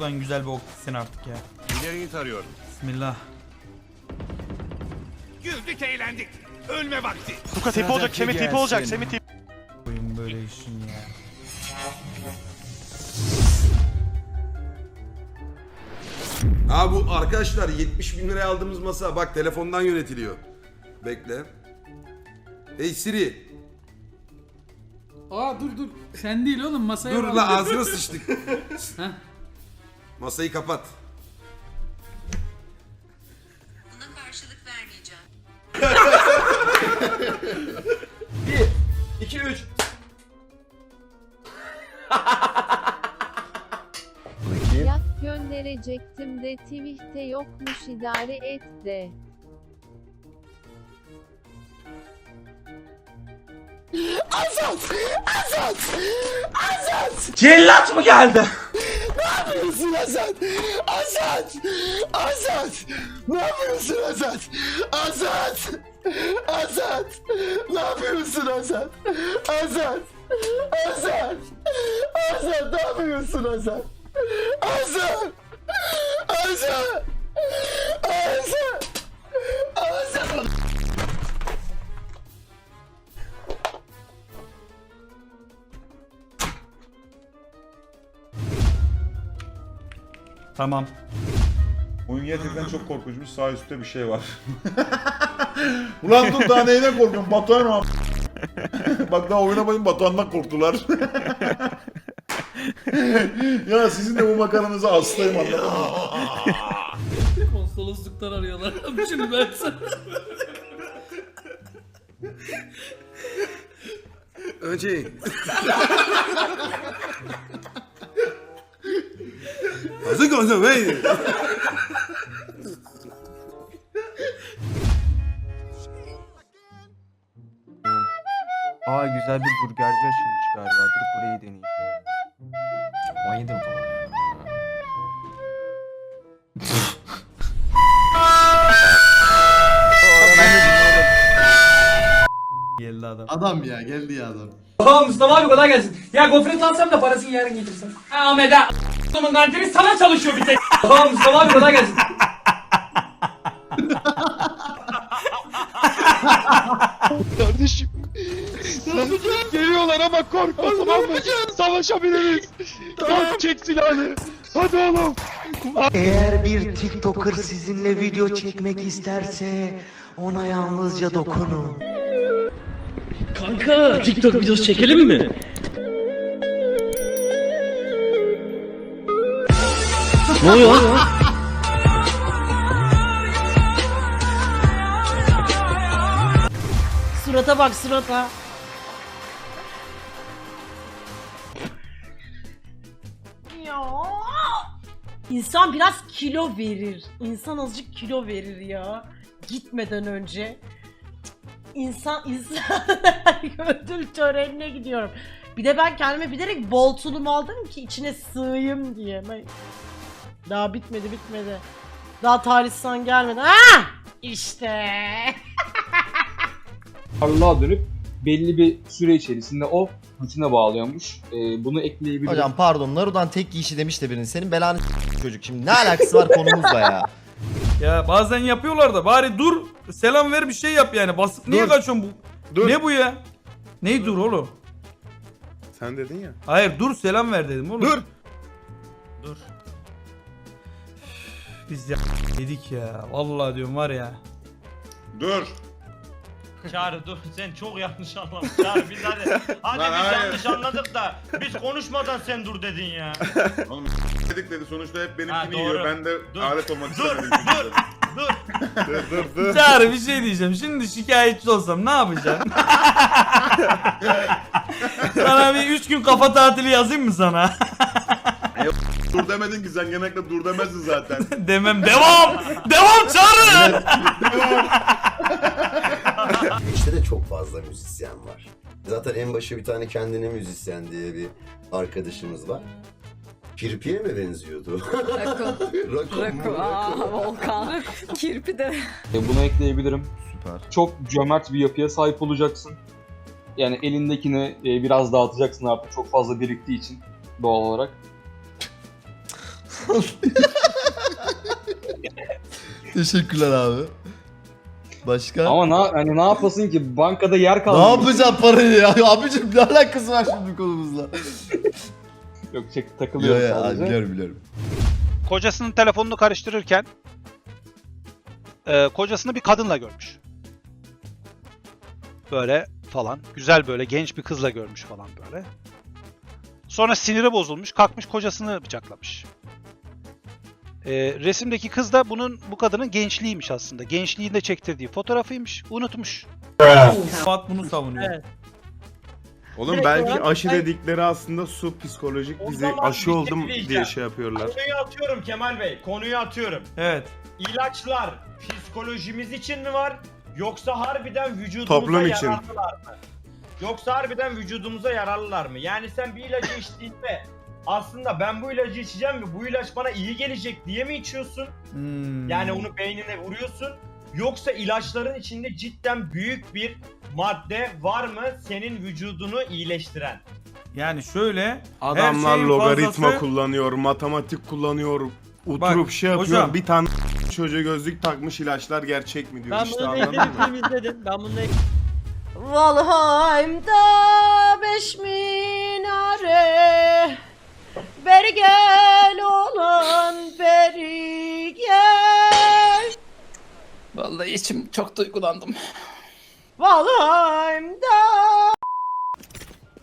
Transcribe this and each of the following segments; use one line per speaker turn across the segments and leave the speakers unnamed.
şuradan güzel bir ok gitsin artık ya.
İleriyi tarıyorum.
Bismillah.
Güldük eğlendik. Ölme vakti.
Luka tipi olacak, Semih tipi olacak, Semih tipi.
Koyun böyle işin ya.
Ha bu arkadaşlar 70 bin liraya aldığımız masa bak telefondan yönetiliyor. Bekle. Hey Siri.
Aa dur dur. Sen değil oğlum masaya
Dur
bak.
la ağzına sıçtık.
Heh.
Masayı kapat.
Buna karşılık vermeyeceğim.
2 3
Yak gönderecektim de Twitch'te yokmuş idare et de.
Cellat mı geldi?
Yapıyorsun Azat? Azat! Azat! Ne yapıyorsun Azat? Azat! Azat! Ne yapıyorsun Azat? Azat! Azat! Azat ne yapıyorsun Azat? Azat! Azat! Azat!
Tamam.
Oyun gerçekten çok korkunçmuş. Sağ üstte bir şey var. Ulan dur daha neyden korkuyorum? Batuhan mı? Bak daha oynamayın Batuhan'dan korktular. ya sizin de bu makaranıza hastayım anladın mı?
Konsolosluktan arıyorlar. Şimdi ben sana.
Önce. Hazır konuşalım hey.
Aa güzel bir burgerci açılmış galiba. Dur burayı deneyeyim. 17 mi?
Geldi adam.
Adam ya geldi ya adam.
Mustafa abi kolay gelsin. Ya gofret alsam da parasını yarın getirsen. Ha Ahmet ha. Adamın kantini sana çalışıyor bir tek. Tamam Mustafa abi kolay gelsin.
Kardeşim. Geliyorlar ama korkma tamam mı? Savaşabiliriz. Tamam. Çek silahını. Hadi oğlum.
Eğer bir TikToker sizinle video çekmek isterse ona yalnızca dokunun.
Kanka TikTok videosu çekelim mi? Ne oluyor?
Surata bak surata. İnsan biraz kilo verir. İnsan azıcık kilo verir ya. Gitmeden önce. İnsan insan ödül törenine gidiyorum. Bir de ben kendime bilerek bol tulum aldım ki içine sığayım diye. Ben- Daha bitmedi bitmedi. Daha tarihsan gelmedi. Ha! İşte.
Allah'a dönüp belli bir süre içerisinde o rutine bağlıyormuş. Ee, bunu ekleyebilirim.
Hocam pardon Naru'dan tek giyişi demiş de birinin senin belanı çocuk şimdi ne alakası var konumuzla ya.
Ya bazen yapıyorlar da bari dur selam ver bir şey yap yani. Basıp niye
Dur.
kaçıyorsun bu?
Dur.
Ne bu ya? Ney dur oğlum?
Sen dedin ya.
Hayır dur selam ver dedim oğlum.
Dur.
Dur. Biz ya dedik ya. Vallahi diyorum var ya.
Dur.
Çağrı dur sen çok yanlış anladın. Çağrı biz hadi. Hadi
Lan
biz
hayır.
yanlış anladık da biz konuşmadan sen dur dedin ya.
Oğlum dedik dedi sonuçta hep
Ha,
benimkini
doğru.
yiyor. Ben de
Dur.
alet olmak
Dur,
istemedim.
dur. Dur.
dur dur dur.
Çağrı bir şey diyeceğim. Şimdi şikayetçi olsam ne yapacağım? sana bir 3 gün kafa tatili yazayım mı sana?
Dur demedin ki sen genellikle dur demezsin zaten.
Demem. Devam! Devam Çağrı!
İşte de çok fazla müzisyen var. Zaten en başı bir tane kendine müzisyen diye bir arkadaşımız var. Kirpiye mi benziyordu?
Rako.
Rako. mu? Rako.
Volkan. Kirpi de.
Ee, bunu ekleyebilirim.
Süper.
Çok cömert bir yapıya sahip olacaksın. Yani elindekini e, biraz dağıtacaksın artık çok fazla biriktiği için doğal olarak.
Teşekkürler abi. Başka?
Ama ne, hani ne yapasın ki bankada yer
ne
kalmadı.
yapacağım parayı ya? Abicim ne alakası var şimdi konumuzla?
Yok çek
Yok
takılıyorum
ya
sadece.
biliyorum biliyorum.
Kocasının telefonunu karıştırırken e, kocasını bir kadınla görmüş. Böyle falan. Güzel böyle genç bir kızla görmüş falan böyle. Sonra siniri bozulmuş. Kalkmış kocasını bıçaklamış. E, resimdeki kız da bunun bu kadının gençliğiymiş aslında. Gençliğinde çektirdiği fotoğrafıymış. Unutmuş.
Fuat bunu savunuyor.
Oğlum belki aşı dedikleri aslında su psikolojik bizi aşı oldum diye şey yapıyorlar.
Konuyu atıyorum Kemal Bey. Konuyu atıyorum.
Evet.
İlaçlar psikolojimiz için mi var? Yoksa harbiden vücudumuza
Toplum için.
yararlılar mı? Yoksa harbiden vücudumuza yararlılar mı? Yani sen bir ilacı içtiğinde aslında ben bu ilacı içeceğim ve bu ilaç bana iyi gelecek diye mi içiyorsun?
Hmm.
Yani onu beynine vuruyorsun. Yoksa ilaçların içinde cidden büyük bir madde var mı senin vücudunu iyileştiren?
Yani şöyle
Adamlar
şeyin
logaritma
fazlası-
kullanıyor, matematik kullanıyor, oturup
Bak,
şey yapıyor.
hocam.
Bir tane çocuğa gözlük takmış ilaçlar gerçek mi diyor işte anladın mı?
izledim. Ben bunu
Valheim'da beş minare
Vallahi içim çok duygulandım.
Valheim'da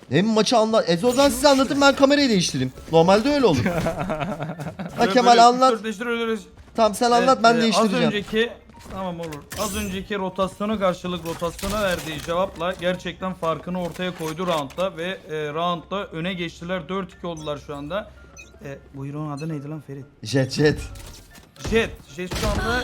Hem maçı anlat. Ezozan size anlatın ben kamerayı değiştireyim. Normalde öyle olur. ha Kemal anlat. Tamam sen anlat ben
e,
değiştireceğim.
Az önceki tamam olur. Az önceki rotasyona karşılık rotasyona verdiği cevapla gerçekten farkını ortaya koydu roundda ve e, roundda öne geçtiler. 4-2 oldular şu anda. E, bu hero'nun adı neydi lan Ferit?
Jet jet.
Jet. Jet şu anda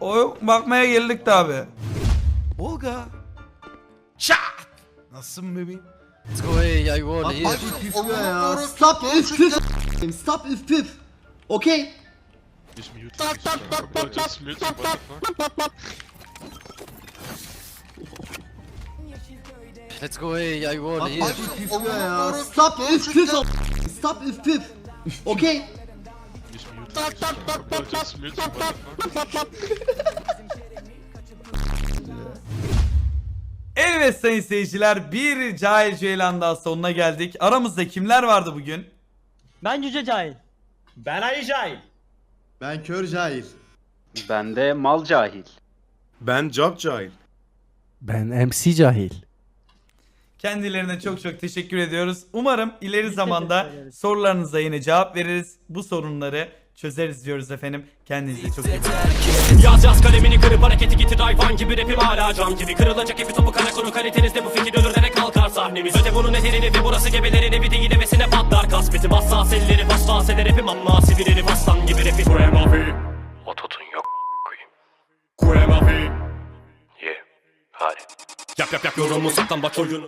O bakmaya geldik de abi.
Olga. Çat. Nasılsın bebeğim?
Stop üf püf. Stop üf püf. Okey.
Let's go hey I want
Stop üf püf. Stop üf püf. Okey.
Evet sayın seyirciler bir Cahil Ceylan daha sonuna geldik. Aramızda kimler vardı bugün?
Ben Cüce Cahil. Ben Ali Cahil.
Ben kör cahil.
Ben de mal cahil.
Ben Cap Cahil.
Ben MC Cahil.
Kendilerine çok çok teşekkür ediyoruz. Umarım ileri zamanda sorularınıza yine cevap veririz. Bu sorunları çözeriz diyoruz efendim. Kendinize çok iyi bakın.
Yaz yaz kalemini kırıp hareketi getir. Hayvan gibi rapim hala cam gibi. Kırılacak ipi topu kara konu kalitenizde. Bu fikir ölür nereye kalkar sahnemiz. Öte bunun eterini ve burası gebelerin evi değil hevesine patlar. Kasbetim hassas elleri hassas eder rapim ama sivrileri aslan gibi rapim. Kuremafi Ototun yok koyayım. Kuremafi Ye Hadi. Yap yap yap yorumu saklan bak oyunu